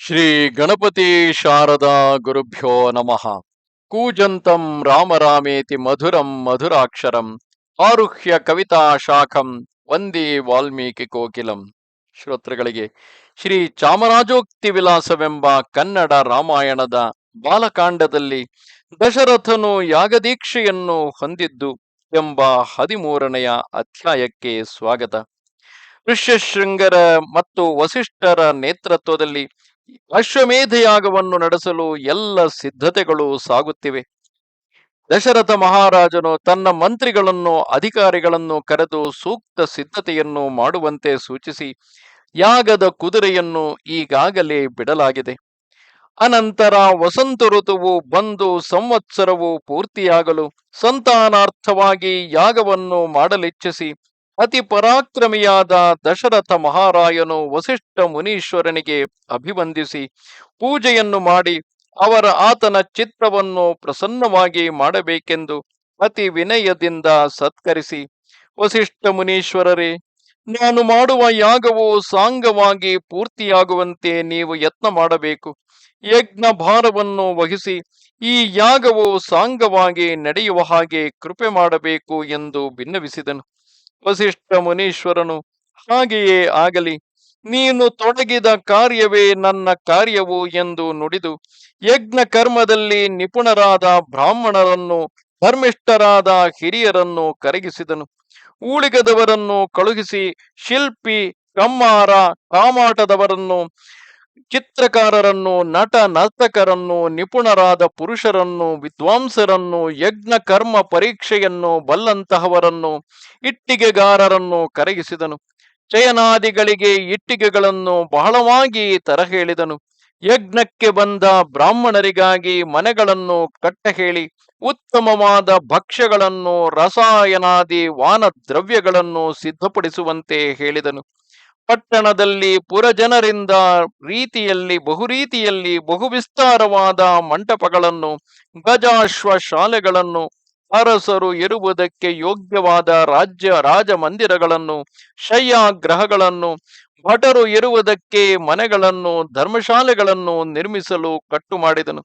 ಶ್ರೀ ಗಣಪತಿ ಶಾರದಾ ಗುರುಭ್ಯೋ ನಮಃ. ಕೂಜಂತಂ ರಾಮರಾಮೇತಿ ಮಧುರಂ ಮಧುರಾಕ್ಷರಂ ಆರುಹ್ಯ ಕವಿತಾ ಶಾಖಂ ವಂದೇ ವಾಲ್ಮೀಕಿ ಕೋಕಿಲಂ. ಶ್ರೋತೃಗಳಿಗೆ, ಶ್ರೀ ಚಾಮರಾಜೋಕ್ತಿ ವಿಲಾಸವೆಂಬ ಕನ್ನಡ ರಾಮಾಯಣದ ಬಾಲಕಾಂಡದಲ್ಲಿ ದಶರಥನು ಯಾಗದೀಕ್ಷೆಯನ್ನು ಹೊಂದಿದ್ದು ಎಂಬ ಹದಿಮೂರನೆಯ ಅಧ್ಯಾಯಕ್ಕೆ ಸ್ವಾಗತ. ಋಷ್ಯಶೃಂಗರ ಮತ್ತು ವಸಿಷ್ಠರ ನೇತೃತ್ವದಲ್ಲಿ ಅಶ್ವಮೇಧ ಯಾಗವನ್ನು ನಡೆಸಲು ಎಲ್ಲ ಸಿದ್ಧತೆಗಳು ಸಾಗುತ್ತಿವೆ. ದಶರಥ ಮಹಾರಾಜನು ತನ್ನ ಮಂತ್ರಿಗಳನ್ನು, ಅಧಿಕಾರಿಗಳನ್ನು ಕರೆದು ಸೂಕ್ತ ಸಿದ್ಧತೆಯನ್ನು ಮಾಡುವಂತೆ ಸೂಚಿಸಿ, ಯಾಗದ ಕುದುರೆಯನ್ನು ಈಗಾಗಲೇ ಬಿಡಲಾಗಿದೆ. ಅನಂತರ ವಸಂತ ಋತುವು ಬಂದು ಸಂವತ್ಸರವು ಪೂರ್ತಿಯಾಗಲು, ಸಂತಾನಾರ್ಥವಾಗಿ ಯಾಗವನ್ನು ಮಾಡಲಿಚ್ಛಿಸಿ ಅತಿ ಪರಾಕ್ರಮಿಯಾದ ದಶರಥ ಮಹಾರಾಯನು ವಸಿಷ್ಠ ಮುನೀಶ್ವರನಿಗೆ ಅಭಿವಂದಿಸಿ ಪೂಜೆಯನ್ನು ಮಾಡಿ ಅವರ ಆತನ ಚಿತ್ರವನ್ನು ಪ್ರಸನ್ನವಾಗಿ ಮಾಡಬೇಕೆಂದು ಅತಿ ವಿನಯದಿಂದ ಸತ್ಕರಿಸಿ, ವಸಿಷ್ಠ ಮುನೀಶ್ವರರೇ, ನಾನು ಮಾಡುವ ಯಾಗವು ಸಾಂಗವಾಗಿ ಪೂರ್ತಿಯಾಗುವಂತೆ ನೀವು ಯತ್ನ ಮಾಡಬೇಕು. ಯಜ್ಞ ಭಾರವನ್ನು ವಹಿಸಿ ಈ ಯಾಗವು ಸಾಂಗವಾಗಿ ನಡೆಯುವ ಹಾಗೆ ಕೃಪೆ ಮಾಡಬೇಕು ಎಂದು ಭಿನ್ನವಿಸಿದನು ವಸಿಷ್ಠ ಮುನೀಶ್ವರನು ಹಾಗೆಯೇ ಆಗಲಿ, ನೀನು ತೊಡಗಿದ ಕಾರ್ಯವೇ ನನ್ನ ಕಾರ್ಯವು ಎಂದು ನುಡಿದು ಯಜ್ಞ ಕರ್ಮದಲ್ಲಿ ನಿಪುಣರಾದ ಬ್ರಾಹ್ಮಣರನ್ನು, ಧರ್ಮಿಷ್ಠರಾದ ಹಿರಿಯರನ್ನು ಕರಗಿಸಿದನು. ಊಳಿಗದವರನ್ನು ಕಳುಹಿಸಿ, ಶಿಲ್ಪಿ, ಕಮ್ಮಾರ, ಕಾಮಾಟದವರನ್ನು ಚಿತ್ರಕಾರರನ್ನು, ನಟ, ನರ್ತಕರನ್ನು, ನಿಪುಣರಾದ ಪುರುಷರನ್ನು, ವಿದ್ವಾಂಸರನ್ನು, ಯಜ್ಞ, ಕರ್ಮ ಪರೀಕ್ಷೆಯನ್ನು, ಬಲ್ಲಂತಹವರನ್ನು, ಇಟ್ಟಿಗೆಗಾರರನ್ನು ಕರಗಿಸಿದನು ಚಯನಾದಿಗಳಿಗೆ ಇಟ್ಟಿಗೆಗಳನ್ನು ಬಹಳವಾಗಿ ತರಹೇಳಿದನು. ಯಜ್ಞಕ್ಕೆ ಬಂದ ಬ್ರಾಹ್ಮಣರಿಗಾಗಿ ಮನೆಗಳನ್ನು ಕಟ್ಟಹೇಳಿ, ಉತ್ತಮವಾದ ಭಕ್ಷ್ಯಗಳನ್ನು, ರಸಾಯನಾದಿ ವಾನ ದ್ರವ್ಯಗಳನ್ನು ಸಿದ್ಧಪಡಿಸುವಂತೆ ಹೇಳಿದನು. ಪಟ್ಟಣದಲ್ಲಿ ಪುರಜನರಿಂದ ರೀತಿಯಲ್ಲಿ ಬಹುರೀತಿಯಲ್ಲಿ ಬಹುವಿಸ್ತಾರವಾದ ಮಂಟಪಗಳನ್ನು, ಗಜಾಶ್ವ ಶಾಲೆಗಳನ್ನು, ಅರಸರು ಇರುವುದಕ್ಕೆ ಯೋಗ್ಯವಾದ ರಾಜ್ಯ, ರಾಜಮಂದಿರಗಳನ್ನು ಶಯ್ಯಾಗ್ರಹಗಳನ್ನು ಭಟರು ಇರುವುದಕ್ಕೆ ಮನೆಗಳನ್ನು, ಧರ್ಮಶಾಲೆಗಳನ್ನು ನಿರ್ಮಿಸಲು ಕಟ್ಟು ಮಾಡಿದನು.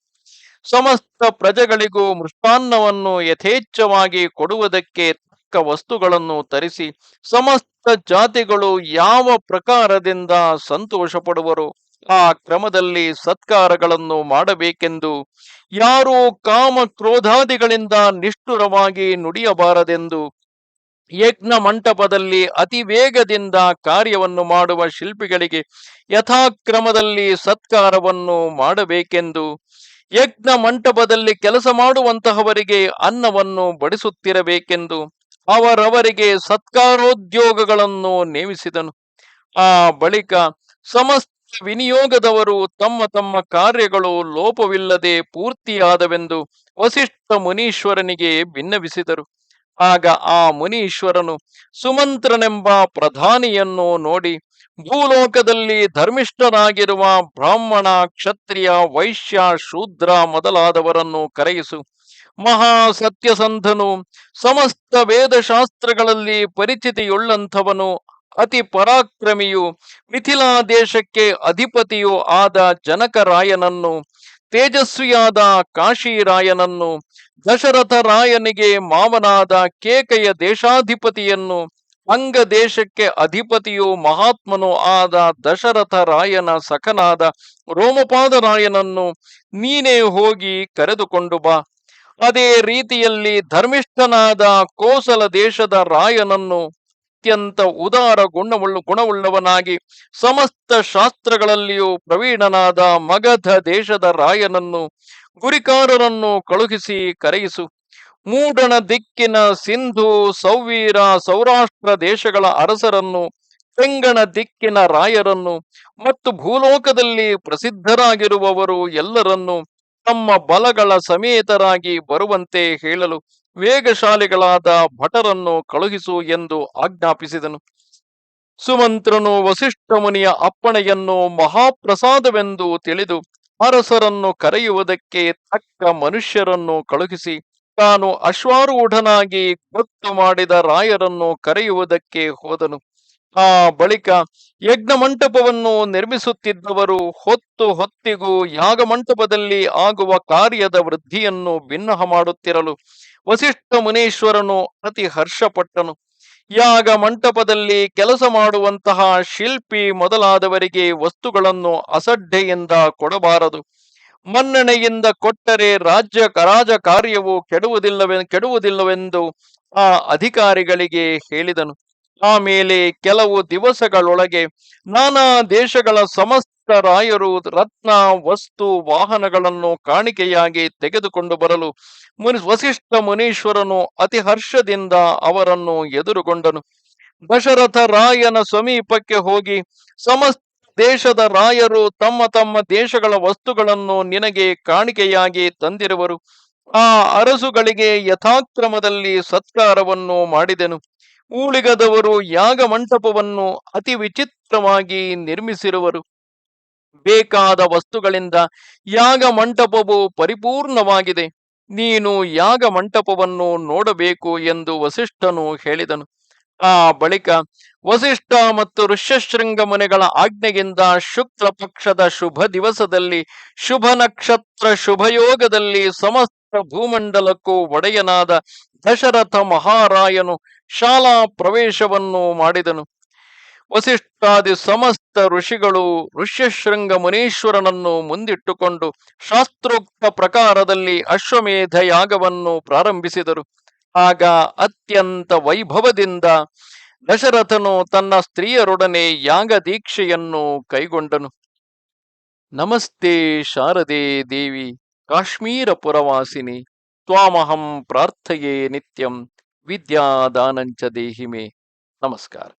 ಸಮಸ್ತ ಪ್ರಜೆಗಳಿಗೂ ಮೃಷ್ಟಾನ್ನವನ್ನು ಯಥೇಚ್ಛವಾಗಿ ಕೊಡುವುದಕ್ಕೆ ತಕ್ಕ ವಸ್ತುಗಳನ್ನು ತರಿಸಿ ಸಮಸ್ತ ಜಾತಿಗಳು ಯಾವ ಪ್ರಕಾರದಿಂದ ಸಂತೋಷ ಪಡುವರು ಆ ಕ್ರಮದಲ್ಲಿ ಸತ್ಕಾರಗಳನ್ನು ಮಾಡಬೇಕೆಂದು ಯಾರೂ ಕಾಮ ಕ್ರೋಧಾದಿಗಳಿಂದ ನಿಷ್ಠುರವಾಗಿ ನುಡಿಯಬಾರದೆಂದು ಯಜ್ಞ ಮಂಟಪದಲ್ಲಿ ಅತಿ ವೇಗದಿಂದ ಕಾರ್ಯವನ್ನು ಮಾಡುವ ಶಿಲ್ಪಿಗಳಿಗೆ ಯಥಾಕ್ರಮದಲ್ಲಿ ಸತ್ಕಾರವನ್ನು ಮಾಡಬೇಕೆಂದು ಯಜ್ಞ ಮಂಟಪದಲ್ಲಿ ಕೆಲಸ ಮಾಡುವಂತಹವರಿಗೆ ಅನ್ನವನ್ನು ಬಡಿಸುತ್ತಿರಬೇಕೆಂದು ಅವರವರಿಗೆ ಸತ್ಕಾರೋದ್ಯೋಗಗಳನ್ನು ನೇಮಿಸಿದನು. ಆ ಬಳಿಕ ಸಮಸ್ತ ವಿನಿಯೋಗದವರು ತಮ್ಮ ತಮ್ಮ ಕಾರ್ಯಗಳು ಲೋಪವಿಲ್ಲದೆ ಪೂರ್ತಿಯಾದವೆಂದು ವಸಿಷ್ಠ ಮುನೀಶ್ವರನಿಗೆ ಭಿನ್ನವಿಸಿದರು ಆಗ ಆ ಮುನೀಶ್ವರನು ಸುಮಂತ್ರನೆಂಬ ಪ್ರಧಾನಿಯನ್ನು ನೋಡಿ, ಭೂಲೋಕದಲ್ಲಿ ಧರ್ಮಿಷ್ಠರಾಗಿರುವ ಬ್ರಾಹ್ಮಣ, ಕ್ಷತ್ರಿಯ, ವೈಶ್ಯ, ಶೂದ್ರ ಮೊದಲಾದವರನ್ನು ಕರೆಯಿಸು. ಮಹಾ ಸತ್ಯಸಂಧನು ಸಮಸ್ತ ವೇದಶಾಸ್ತ್ರಗಳಲ್ಲಿ ಪರಿಚಿತಿಯುಳ್ಳಂಥವನು, ಅತಿ ಪರಾಕ್ರಮಿಯು, ಮಿಥಿಲಾ ದೇಶಕ್ಕೆ ಅಧಿಪತಿಯೂ ಆದ ಜನಕರಾಯನನ್ನು, ತೇಜಸ್ವಿಯಾದ ಕಾಶಿರಾಯನನ್ನು, ದಶರಥ ರಾಯನಿಗೆ ಮಾವನಾದ ಕೇಕೆಯ ದೇಶಾಧಿಪತಿಯನ್ನು ಅಂಗ ದೇಶಕ್ಕೆ ಅಧಿಪತಿಯು ಮಹಾತ್ಮನು ಆದ ದಶರಥ ರಾಯನ ಸಖನಾದ ರೋಮಪಾದರಾಯನನ್ನು ನೀನೇ ಹೋಗಿ ಕರೆದುಕೊಂಡು ಬಾ. ಅದೇ ರೀತಿಯಲ್ಲಿ ಧರ್ಮಿಷ್ಠನಾದ ಕೋಸಲ ದೇಶದ ರಾಯನನ್ನು ಅತ್ಯಂತ ಉದಾರ ಗುಣವುಳ್ಳ ಗುಣವುಳ್ಳವನಾಗಿ ಸಮಸ್ತ ಶಾಸ್ತ್ರಗಳಲ್ಲಿಯೂ ಪ್ರವೀಣನಾದ ಮಗಧ ದೇಶದ ರಾಯನನ್ನು ಗುರಿಕಾರರನ್ನು ಕಳುಹಿಸಿ ಕರೆಯಿಸು. ಮೂಡಣ ದಿಕ್ಕಿನ ಸಿಂಧು, ಸೌವೀರ, ಸೌರಾಷ್ಟ್ರ ದೇಶಗಳ ಅರಸರನ್ನು, ತೆಂಗಣ ದಿಕ್ಕಿನ ರಾಯರನ್ನು ಮತ್ತು ಭೂಲೋಕದಲ್ಲಿ ಪ್ರಸಿದ್ಧರಾಗಿರುವವರು ಎಲ್ಲರನ್ನು ತಮ್ಮ ಬಲಗಳ ಸಮೇತರಾಗಿ ಬರುವಂತೆ ಹೇಳಲು ವೇಗಶಾಲಿಗಳಾದ ಭಟರನ್ನು ಕಳುಹಿಸು ಎಂದು ಆಜ್ಞಾಪಿಸಿದನು. ಸುಮಂತ್ರನು ವಸಿಷ್ಠ ಮುನಿಯ ಅಪ್ಪಣೆಯನ್ನು ಮಹಾಪ್ರಸಾದವೆಂದು ತಿಳಿದು ಅರಸರನ್ನು ಕರೆಯುವುದಕ್ಕೆ ತಕ್ಕ ಮನುಷ್ಯರನ್ನು ಕಳುಹಿಸಿ ತಾನು ಅಶ್ವಾರೂಢನಾಗಿ ಗೊತ್ತು ಮಾಡಿದ ರಾಯರನ್ನು ಕರೆಯುವುದಕ್ಕೆ ಹೋದನು. ಆ ಬಳಿಕ ಯಜ್ಞ ಮಂಟಪವನ್ನು ನಿರ್ಮಿಸುತ್ತಿದ್ದವರು ಹೊತ್ತು ಹೊತ್ತಿಗೂ ಯಾಗ ಮಂಟಪದಲ್ಲಿ ಆಗುವ ಕಾರ್ಯದ ವೃದ್ಧಿಯನ್ನು ಭಿನ್ನಹ ಮಾಡುತ್ತಿರಲು ವಸಿಷ್ಠ ಮುನೀಶ್ವರನು ಅತಿ ಹರ್ಷಪಟ್ಟನು. ಯಾಗ ಮಂಟಪದಲ್ಲಿ ಕೆಲಸ ಮಾಡುವಂತಹ ಶಿಲ್ಪಿ ಮೊದಲಾದವರಿಗೆ ವಸ್ತುಗಳನ್ನು ಅಸಡ್ಡೆಯಿಂದ ಕೊಡಬಾರದು. ಮನ್ನಣೆಯಿಂದ ಕೊಟ್ಟರೆ ರಾಜ್ಯ ಕರಾಜ ಕಾರ್ಯವು ಕೆಡುವುದಿಲ್ಲವೆ, ಕೆಡುವುದಿಲ್ಲವೆಂದು ಆ ಅಧಿಕಾರಿಗಳಿಗೆ ಹೇಳಿದನು. ಆಮೇಲೆ ಕೆಲವು ದಿವಸಗಳೊಳಗೆ ನಾನಾ ದೇಶಗಳ ಸಮಸ್ತ ರಾಯರು ರತ್ನ, ವಸ್ತು, ವಾಹನಗಳನ್ನು ಕಾಣಿಕೆಯಾಗಿ ತೆಗೆದುಕೊಂಡು ಬರಲು ಮುನಿ, ವಸಿಷ್ಠ ಮುನೀಶ್ವರನು ಅತಿ ಹರ್ಷದಿಂದ ಅವರನ್ನು ಎದುರುಗೊಂಡನು. ದಶರಥ ರಾಯನ ಸಮೀಪಕ್ಕೆ ಹೋಗಿ, ಸಮಸ್ತ ದೇಶದ ರಾಯರು ತಮ್ಮ ತಮ್ಮ ದೇಶಗಳ ವಸ್ತುಗಳನ್ನು ನಿನಗೆ ಕಾಣಿಕೆಯಾಗಿ ತಂದಿರುವರು. ಆ ಅರಸುಗಳಿಗೆ ಯಥಾಕ್ರಮದಲ್ಲಿ ಸತ್ಕಾರವನ್ನು ಮಾಡಿದೆನು. ಉಳಿಗದವರು ಯಾಗ ಮಂಟಪವನ್ನು ಅತಿ ವಿಚಿತ್ರವಾಗಿ ನಿರ್ಮಿಸಿರುವರು. ಬೇಕಾದ ವಸ್ತುಗಳಿಂದ ಯಾಗ ಮಂಟಪವು ಪರಿಪೂರ್ಣವಾಗಿದೆ. ನೀನು ಯಾಗ ಮಂಟಪವನ್ನು ನೋಡಬೇಕು ಎಂದು ವಸಿಷ್ಠನು ಹೇಳಿದನು. ಆ ಬಳಿಕ ವಸಿಷ್ಠ ಮತ್ತು ಋಷ್ಯಶೃಂಗ ಮುನಿಗಳ ಆಜ್ಞೆಯಿಂದ ಶುಕ್ಲ ಪಕ್ಷದ ಶುಭ ದಿವಸದಲ್ಲಿ ಶುಭ ನಕ್ಷತ್ರ ಶುಭಯೋಗದಲ್ಲಿ ಸಮಸ್ತ ಭೂಮಂಡಲಕ್ಕೂ ಒಡೆಯನಾದ ದಶರಥ ಮಹಾರಾಯನು ಶಾಲಾ ಪ್ರವೇಶವನ್ನು ಮಾಡಿದನು. ವಸಿಷ್ಠಾದಿ ಸಮಸ್ತ ಋಷಿಗಳು ಋಷ್ಯಶೃಂಗ ಮುನೀಶ್ವರನನ್ನು ಮುಂದಿಟ್ಟುಕೊಂಡು ಶಾಸ್ತ್ರೋಕ್ತ ಪ್ರಕಾರದಲ್ಲಿ ಅಶ್ವಮೇಧ ಯಾಗವನ್ನು ಪ್ರಾರಂಭಿಸಿದರು. ಆಗ ಅತ್ಯಂತ ವೈಭವದಿಂದ ದಶರಥನು ತನ್ನ ಸ್ತ್ರೀಯರೊಡನೆ ಯಾಗ ದೀಕ್ಷೆಯನ್ನು ಕೈಗೊಂಡನು. ನಮಸ್ತೆ ಶಾರದೆ ದೇವಿ, ಕಾಶ್ಮೀರ ಪುರವಾಸಿನಿ, ತ್ವಾಮಹಂ ಪ್ರಾರ್ಥಯೇ ನಿತ್ಯಂ, ವಿದ್ಯಾದಾನಂಚ ದೇಹಿಮೆ. ನಮಸ್ಕಾರ.